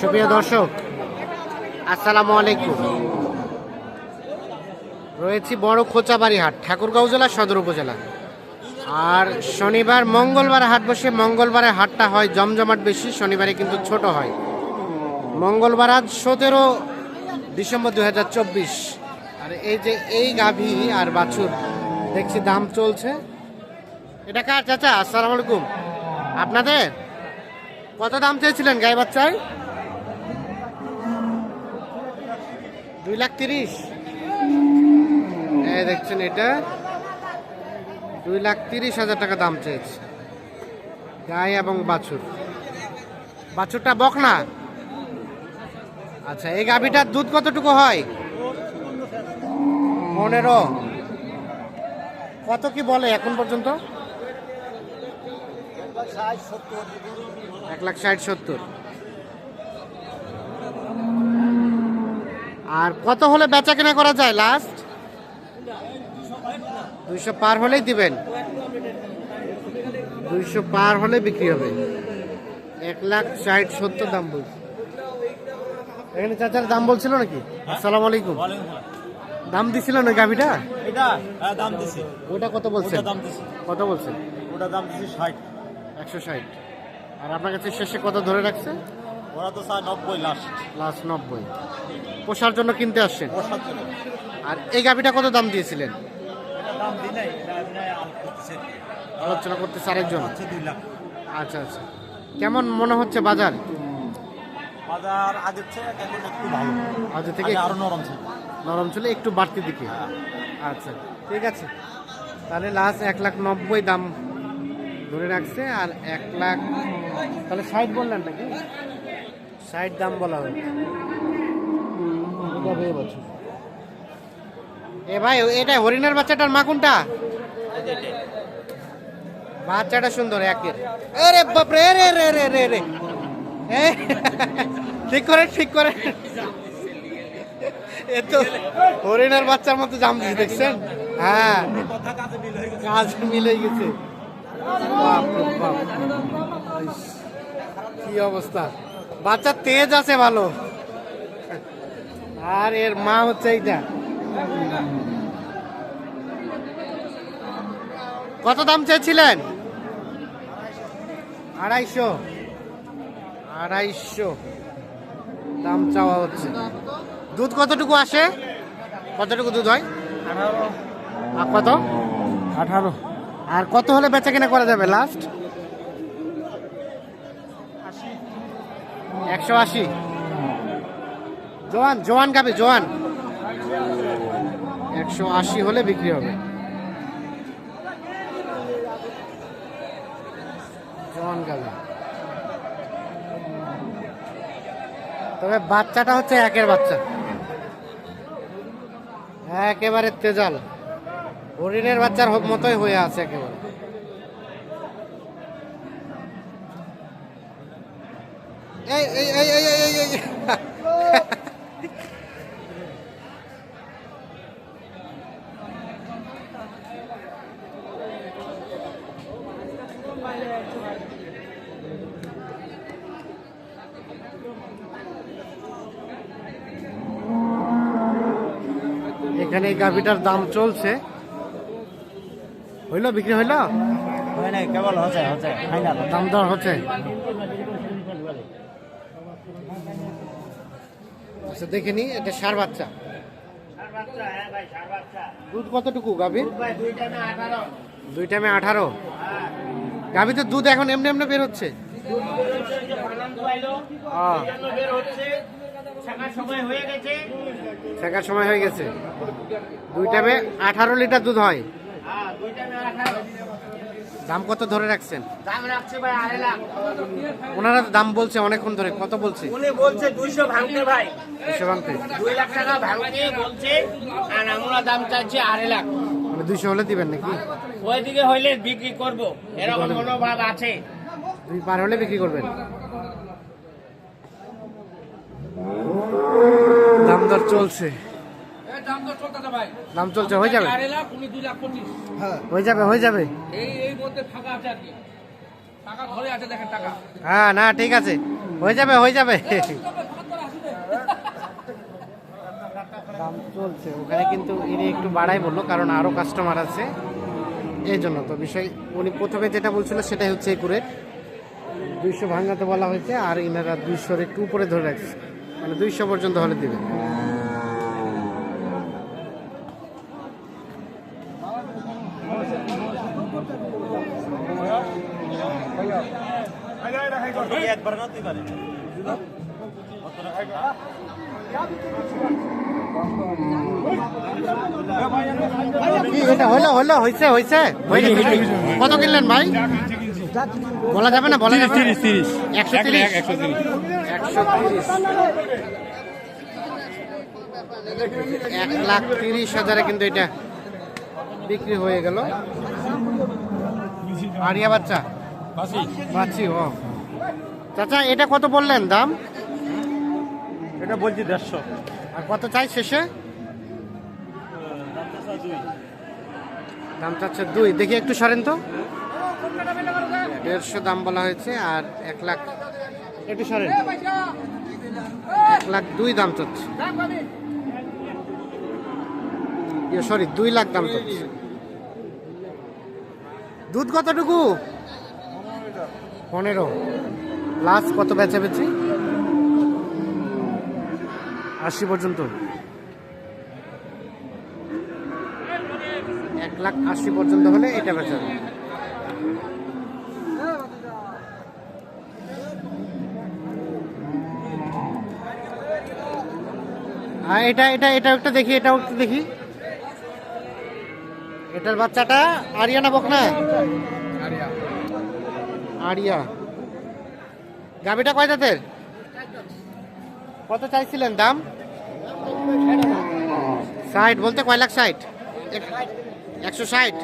সুপ্রিয় দর্শক, আসসালামু আলাইকুম। রয়েছি বড় খোঁচাবাড়ি হাট, ঠাকুরগাঁও জেলা, সদর উপজেলা। আর শনিবার, মঙ্গলবার হাট বসে, মঙ্গলবারে হাটটা হয় জমজমাট বেশি, শনিবারে কিন্তু ছোট হয়। মঙ্গলবার আজ সতেরো ডিসেম্বর দু হাজার চব্বিশ। আর এই যে এই গাভী আর বাছুর, দেখছি দাম চলছে। এটা কার চাচা? আসসালামু আলাইকুম। আপনাদের? কত দাম চেয়েছিলেন গায়ে বাচ্চায় দুই লাখ তিরিশ। এই দেখছেন এটা। দুই লাখ তিরিশ হাজার টাকা দাম চেয়েছে। গায়ে এবং বাছুর। বাছুরটা বক না আচ্ছা এই গাভীটার দুধ কতটুকু হয়? পনেরো। কত কি বলে এখন পর্যন্ত? এক লাখ ষাট, সত্তর। আর কত হলে বেচা কেনা করা যায় লাস্ট দুইশো পার হলেই দিবেন। দুইশো পার হলে বিক্রি হবে। এক লাখ ষাট সত্তর দাম বলছে। এখানে চাচার দাম বলছিল নাকি? আসসালামু আলাইকুম। দাম দিছিল না গাভিটা? এটা হ্যাঁ দাম দিছি। ওটা কত বলছেন? দাম দিছি। কত বলছেন? ওটা দাম দিছি ষাট। একশো ষাট। আর আপনার কাছে শেষে কত ধরে রাখছে? ওরা তো চায় নব্বই লাস্ট লাস্ট নব্বই। পোষার জন্য কিনতে আসছেন? জন্য। আর এই গাভিটা কত দাম দিয়েছিলেন? আলোচনা হচ্ছে দুই লাখ। আচ্ছা আচ্ছা। কেমন মনে হচ্ছে বাজার? বাজার আগের এখন একটু ভালো। আজ থেকে আরও নরম ছিল। নরম ছিল একটু বাড়তি দিকে। আচ্ছা ঠিক আছে। তাহলে লাস্ট এক লাখ নব্বই দাম ধরে রাখছে আর এক লাখ তাহলে ষাট বললেন নাকি? ষাট দাম বলা বলছো। এ ভাই এটা হরিণের বাচ্চাটার মা কোনটা? বাচ্চাটা সুন্দর একের আরে বাপরে রে রে রে রে রে। ঠিক করে ঠিক করে এ তো হরিণের বাচ্চার মতো জাম দেখছেন? হ্যাঁ। কাজ মিলে গেছে। বাপ। বাপ। কি অবস্থা। বাচ্চা তেজ আছে ভালো। আর এর মা হচ্ছে এইটা। কত দাম চেয়েছিলেন? আড়াইশো। আড়াইশো। দাম চাওয়া হচ্ছে। দুধ কতটুকু আসে? কতটুকু দুধ হয়? আর কত? আঠারো। আর কত হলে বেচা কেনা করা যাবে? লাস্ট একশো আশি। জোয়ান জোয়ান গাবে, জোয়ান। একশো আশি হলে বিক্রি হবে। জোয়ান তবে বাচ্চাটা হচ্ছে একের বাচ্চা। একেবারে তেজাল। হরিণের বাচ্চার মতোই হয়ে আছে একেবারে। এই এই এই এই এই এই, এখানে এই গাভিটার দাম চলছে। হইল বিক্রি হইল? হয় নাই কেবল হচ্ছে হচ্ছে ফাইনাল দাম দর হচ্ছে? আচ্ছা দেখে নি এটা সার বাচ্চা। দুধ কতটুকু গাভীর দুই টাইমে আঠারো। গাভীতে দুধ এখন এমনি এমনি বের হচ্ছে? শেখার সময় হয়ে গেছে। দুই টাইমে আঠারো লিটার দুধ হয়। দাম কত ধরে রাখছেন? ওনারা তো দাম বলছে অনেকক্ষণ ধরে কত বলছে? উনি বলছে দুইশো ভাঙতে ভাই। দুশো ভাঙতে। দুই লাখ টাকা ভাঙতে বলছে আর আমরা দাম চাচ্ছি আড়াই লাখ। মানে দুইশো হলে দিবেন নাকি? ওইদিকে হইলে বিক্রি করব। এরকম মনোভাব আছে। দুই পার হলে বিক্রি করবেন। দাম দর চলছে। দাম তো চলতেছে ভাই। দাম চলছে হয়ে যাবে? হয়ে। যাবে হয়ে যাবে। এই এই মধ্যে ফাঁকা আছে আর কি। টাকা ঘরে আছে দেখেন টাকা। হ্যাঁ না ঠিক আছে। হয়ে যাবে হয়ে যাবে। দাম চলছে ওখানে কিন্তু ইনি একটু বাড়াই বলল কারণ আরও কাস্টমার আছে। এই জন্য তো বিষয় উনি প্রথমে যেটা বলছিল সেটাই হচ্ছে এই কুরের। দুইশো ভাঙাতে বলা হয়েছে আর ইনারা দুইশোর একটু উপরে ধরে রাখছে। মানে দুইশো পর্যন্ত হলে দিবে একবার না দুইবারে কি এটা হলো হলো হয়েছে হয়েছে কত কিনলেন ভাই? বলা যাবে না? বলা যাবে তিরিশ তিরিশ। একশো তিরিশ। একশো তিরিশ। এক লাখ তিরিশ হাজারে কিন্তু এটা বিক্রি হয়ে গেল। আরিয়া বাচ্চা? বাচ্চি ও। চাচা এটা কত বললেন দাম? এটা বলছি দেড়শো। আর কত চাই শেষে? দাম চাচ্ছে দুই। দেখি একটু সরেন তো। দেড়শো দাম বলা হয়েছে আর এক লাখ একটু সরেন। এক লাখ দুই দাম চাচ্ছে। সরি দুই লাখ দাম চাচ্ছে। দুধ কতটুকু? পনেরো। লাস্ট কত বেচা বেচি? আশি পর্যন্ত। এক লাখ আশি পর্যন্ত হলে এটা বেচা। আর এটা এটা এটা একটা দেখি এটাও একটু দেখি। এটার বাচ্চাটা আরিয়া না বকনা আরিয়া। গাবিটা কয় দাঁতের? কত চাইছিলেন দাম? ষাট, বলতে কয় লাখ ষাট? এক- একশো ষাট।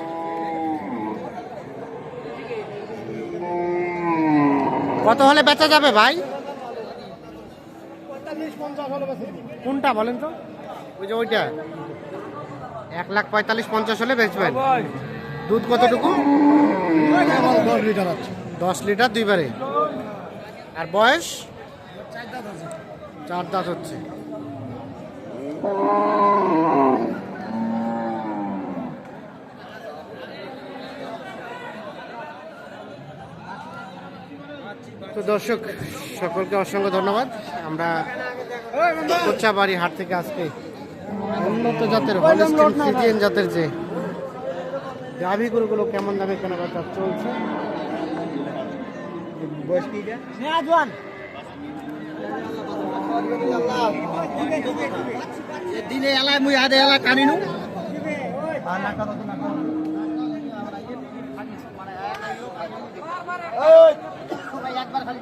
কত হলে বেচা যাবে ভাই? কোনটা বলেন তো? ওই যে ওইটা। এক লাখ পঁয়তাল্লিশ পঞ্চাশ হলে বেচবেন। দুধ কতটুকু? দশ লিটার দুইবারে। আর বয়স? চার দাঁত হচ্ছে। তো দর্শক সকলকে অসংখ্য ধন্যবাদ। আমরা কোচাবাড়ি হাট থেকে আজকে উন্নত জাতের হলিস্টিন জাতের যে গরুগুলো কেমন দামে কেনা চলছে বয়স কি এটা? দিনে এলায় মুই আদে এলা কানিনু একবার খালি